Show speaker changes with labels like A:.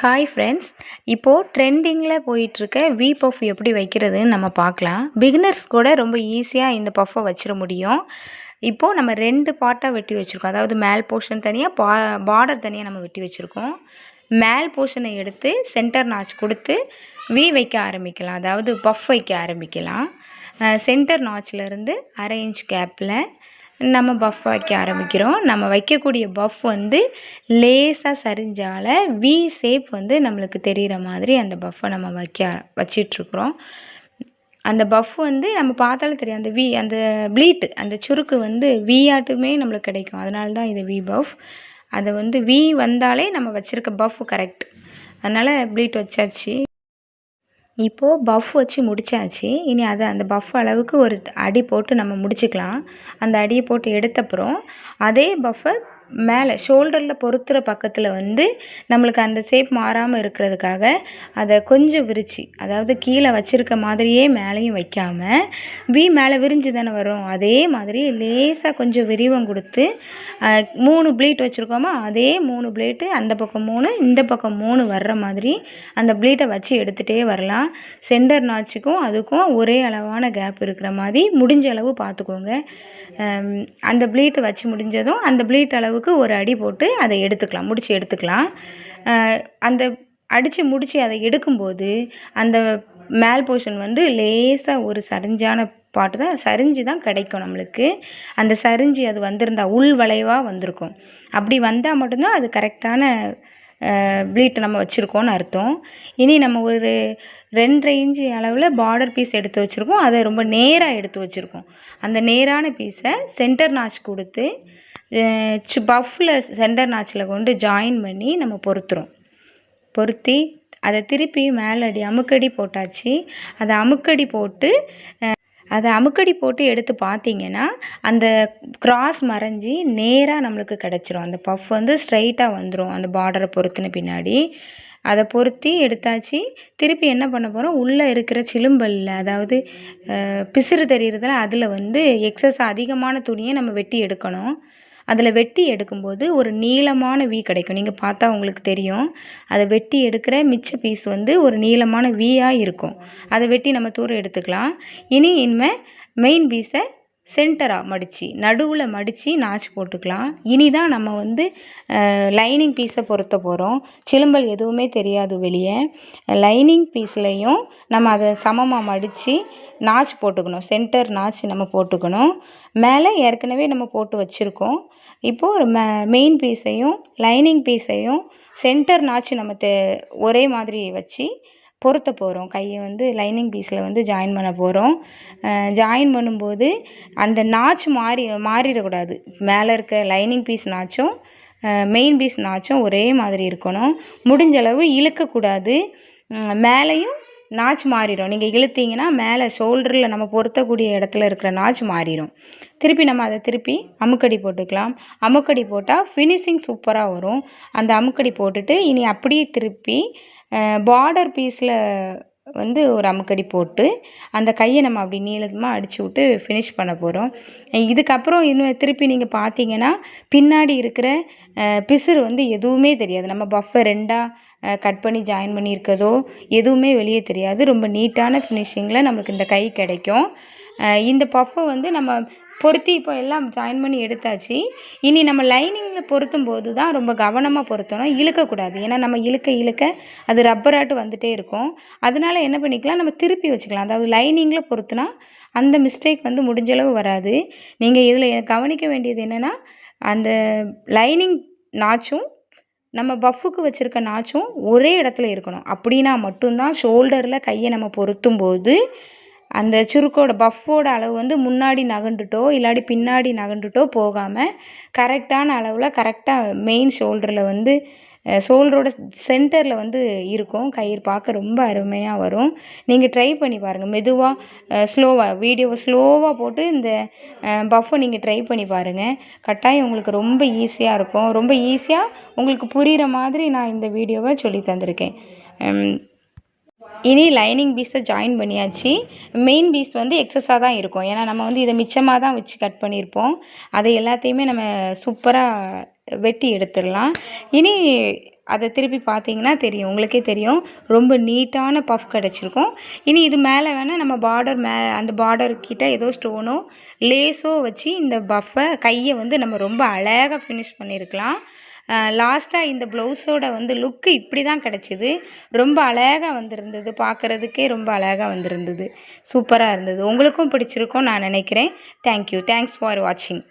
A: Hi friends இப்போது ட்ரெண்டிங்கில் போயிட்டுருக்க வி பஃப் எப்படி வைக்கிறதுன்னு நம்ம பார்க்கலாம். பிகினர்ஸ் கூட ரொம்ப ஈஸியாக இந்த பஃப்பை வச்சிட முடியும். இப்போது நம்ம ரெண்டு பார்ட்டாக வெட்டி வச்சுருக்கோம். அதாவது மேல் போர்ஷன் தனியாக பா பார்டர் தனியாக நம்ம வெட்டி வச்சுருக்கோம். மேல் போர்ஷனை எடுத்து சென்டர் நாச் கொடுத்து வி வைக்க ஆரம்பிக்கலாம். அதாவது பஃப் வைக்க ஆரம்பிக்கலாம். சென்டர் நாச்சிலேருந்து அரை இன்ச் கேப்பில் நம்ம பஃப் வைக்க ஆரம்பிக்கிறோம். நம்ம வைக்கக்கூடிய பஃப் வந்து லேசாக சரிஞ்சால் வி ஷேப் வந்து நம்மளுக்கு தெரிகிற மாதிரி அந்த பஃப்பை நம்ம வைக்க வச்சிட்ருக்குறோம். அந்த பஃப் வந்து நம்ம பார்த்தாலே தெரியும். அந்த வி அந்த ப்ளீட்டு அந்த சுருக்கு வந்து வி ஆட்டுமே நம்மளுக்கு கிடைக்கும். அதனால தான் இது வி பஃப் அதை வந்து வி வந்தாலே நம்ம வச்சுருக்க பஃப் கரெக்ட் அதனால் ப்ளீட் வச்சாச்சு. இப்போது பஃப் வச்சு முடிச்சாச்சு. இனி அதை அந்த பஃப் அளவுக்கு ஒரு அடி போட்டு நம்ம முடிச்சுக்கலாம். அந்த அடியை போட்டு எடுத்தப்புறம் அதே பஃப்பை மேலே ஷோல்டரில் பொறுத்துகிற பக்கத்தில் வந்து நம்மளுக்கு அந்த ஷேப் மாறாமல் இருக்கிறதுக்காக அதை கொஞ்சம் விரித்து அதாவது கீழே வச்சுருக்க மாதிரியே மேலேயும் வைக்காமல் வி மேலே விரிஞ்சு தானே வரும். அதே மாதிரி லேசாக கொஞ்சம் விரிவம் கொடுத்து மூணு ப்ளீட் வச்சுருக்கோமா அதே மூணு ப்ளீட்டு அந்த பக்கம் மூணு இந்த பக்கம் மூணு வர்ற மாதிரி அந்த ப்ளீட்டை வச்சு எடுத்துகிட்டே வரலாம். சென்டர் நாச்சுக்கும் அதுக்கும் ஒரே அளவான கேப் இருக்கிற மாதிரி முடிஞ்ச அளவு பார்த்துக்கோங்க. அந்த ப்ளீட்டை வச்சு முடிஞ்சதும் அந்த ப்ளீட் அளவு அளவுக்கு ஒரு அடி போட்டு அதை எடுத்துக்கலாம் முடித்து எடுத்துக்கலாம். அந்த அடித்து முடித்து அதை எடுக்கும்போது அந்த மேல் போர்ஷன் வந்து லேசாக ஒரு சரிஞ்சான பாட்டு தான் சரிஞ்சு தான் கிடைக்கும் நம்மளுக்கு. அந்த சரிஞ்சு அது வந்திருந்தா உள் வளைவாக வந்திருக்கும். அப்படி வந்தால் மட்டும்தான் அது கரெக்டான ப்ளீட் நம்ம வச்சுருக்கோன்னு அர்த்தம். இனி நம்ம ஒரு ரெண்டரை இன்ச்சு அளவில் பார்டர் பீஸ் எடுத்து வச்சுருக்கோம். அதை ரொம்ப நேராக எடுத்து வச்சுருக்கோம். அந்த நேரான பீஸை சென்டர் நாச் கொடுத்து பஃப்பில் சென்டர் நாச்சில் கொண்டு ஜாயின் பண்ணி நம்ம பொருத்துகிறோம் பொருத்தி அதை திருப்பி மேலடி அமுக்கடி போட்டாச்சு. அதை அமுக்கடி போட்டு அதை அமுக்கடி போட்டு எடுத்து பார்த்தீங்கன்னா அந்த கிராஸ் மறைஞ்சி நேராக நம்மளுக்கு கிடச்சிரும். அந்த பஃப் வந்து ஸ்ட்ரைட்டாக வந்துடும் அந்த பார்டரை பொறுத்துன பின்னாடி. அதை பொருத்தி எடுத்தாச்சு. திருப்பி என்ன பண்ண போகிறோம் உள்ளே இருக்கிற சிலும்பல்ல அதாவது பிசிறு தெரிகிறதுல அதில் வந்து எக்ஸஸ் அதிகமான துணியை நம்ம வெட்டி எடுக்கணும். அதில் வெட்டி எடுக்கும்போது ஒரு நீளமான வீ கிடைக்கும். நீங்கள் பார்த்தா உங்களுக்கு தெரியும். அதை வெட்டி எடுக்கிற மிச்ச பீஸ் வந்து ஒரு நீளமான வீயாக இருக்கும். அதை வெட்டி நம்ம தூரம் எடுத்துக்கலாம். இனி இனிமேல் மெயின் பீஸை சென்டராக மடித்து நடுவில் மடித்து நாச்சு போட்டுக்கலாம். இனி தான் நம்ம வந்து லைனிங் பீஸை பொருத்த போகிறோம் சிலும்பல் எதுவுமே தெரியாது வெளியே. லைனிங் பீஸ்லேயும் நம்ம அதை சமமாக மடித்து நாச்சு போட்டுக்கணும். சென்டர் நாச்சு நம்ம போட்டுக்கணும். மேலே ஏற்கனவே நம்ம போட்டு வச்சுருக்கோம். இப்போது மெ மெயின் பீஸையும் லைனிங் பீஸையும் சென்டர் நாச்சு நம்ம தே ஒரே மாதிரி வச்சு பொருத்த போகிறோம் கையை வந்து லைனிங் பீஸில் வந்து ஜாயின் பண்ண போகிறோம் ஜாயின் பண்ணும்போது அந்த நாச் மாறி மாறிடக்கூடாது. மேலே இருக்க லைனிங் பீஸ் நாச்சும் மெயின் பீஸ் நாச்சும் ஒரே மாதிரி இருக்கணும். முடிஞ்சளவு இழுக்கக்கூடாது. மேலேயும் நாச் மாறிடும் நீங்கள் இழுத்தீங்கன்னா மேலே ஷோல்டரில் நம்ம பொருத்தக்கூடிய இடத்துல இருக்கிற நாச் மாறிடும் திருப்பி நம்ம அதை திருப்பி அமுக்கடி போட்டுக்கலாம். அமுக்கடி போட்டால் ஃபினிஷிங் சூப்பராக வரும். அந்த அமுக்கடி போட்டுட்டு இனி அப்படியே திருப்பி பார்டர் பீஸில் வந்து ஒரு அமுக்கடி போட்டு அந்த கையை நம்ம அப்படி நீளமாக அடித்து விட்டு ஃபினிஷ் பண்ண போகிறோம் இதுக்கப்புறம் இன்னும் திருப்பி நீங்கள் பார்த்தீங்கன்னா பின்னாடி இருக்கிற பிசுறு வந்து எதுவுமே தெரியாது. நம்ம பஃப்பை ரெண்டாக கட் பண்ணி ஜாயின் பண்ணியிருக்கதோ எதுவுமே வெளியே தெரியாது. ரொம்ப நீட்டான ஃபினிஷிங்கில் நம்மளுக்கு இந்த கை கிடைக்கும். இந்த பஃப்பை வந்து நம்ம பொருத்தி இப்போ எல்லாம் ஜாயின் பண்ணி எடுத்தாச்சு. இனி நம்ம லைனிங்கில் பொருத்தும் போது தான் ரொம்ப கவனமாக பொருத்தணும். இழுக்கக்கூடாது. ஏன்னா நம்ம இழுக்க இழுக்க அது ரப்பராட்டு வந்துகிட்டே இருக்கும். அதனால என்ன பண்ணிக்கலாம்? நம்ம திருப்பி வச்சுக்கலாம். அதாவது லைனிங்கில் பொருத்துனா அந்த மிஸ்டேக் வந்து முடிஞ்சளவு வராது. நீங்கள் இதில் கவனிக்க வேண்டியது என்னென்னா அந்த லைனிங் நாச்சும் நம்ம பஃப்புக்கு வச்சுருக்க நாச்சும் ஒரே இடத்துல இருக்கணும். அப்படின்னா மட்டும்தான் ஷோல்டரில் கையை நம்ம பொருத்தும் போது அந்த சுருக்கோட பஃப்போட அளவு வந்து முன்னாடி நகண்டுட்டோ இல்லாட்டி பின்னாடி நகண்டுட்டோ போகாமல் கரெக்டான அளவில் கரெக்டாக மெயின் ஷோல்டரில் வந்து ஷோல்டரோட சென்டரில் வந்து இருக்கும். கயிறு பார்க்க ரொம்ப அருமையாக வரும். நீங்கள் ட்ரை பண்ணி பாருங்கள் மெதுவாக ஸ்லோவாக வீடியோவை ஸ்லோவாக போட்டு இந்த பஃப்பை நீங்கள் ட்ரை பண்ணி பாருங்கள் கட்டாயம் உங்களுக்கு ரொம்ப ஈஸியாக இருக்கும். ரொம்ப ஈஸியாக உங்களுக்கு புரிகிற மாதிரி நான் இந்த வீடியோவை சொல்லி தந்திருக்கேன். இனி லைனிங் பீஸை ஜாயின் பண்ணியாச்சு. மெயின் பீஸ் வந்து எக்ஸஸாக தான் இருக்கும். ஏன்னா நம்ம வந்து இதை மிச்சமாக தான் வச்சு கட் பண்ணியிருப்போம். அதை எல்லாத்தையுமே நம்ம சூப்பராக வெட்டி எடுத்துடலாம். இனி அதை திருப்பி பார்த்தீங்கன்னா தெரியும். உங்களுக்கே தெரியும். ரொம்ப நீட்டான பஃப் கிடச்சிருக்கும். இனி இது மேலே வேணால் நம்ம பார்டர் மே அந்த பார்டர் கிட்ட ஏதோ ஸ்டோனோ லேஸோ வச்சு இந்த பஃப்பை கையை வந்து நம்ம ரொம்ப அழகாக ஃபினிஷ் பண்ணியிருக்கலாம். லாஸ்ட்டாக இந்த ப்ளவுஸோட வந்து லுக்கு இப்படி தான் கிடச்சிது. ரொம்ப அழகாக வந்திருந்தது. பார்க்குறதுக்கே ரொம்ப அழகாக வந்திருந்தது. சூப்பராக இருந்தது. உங்களுக்கும் பிடிச்சிருக்கும் நான் நினைக்கிறேன். தேங்க்யூ தேங்க்ஸ் ஃபார் வாட்சிங்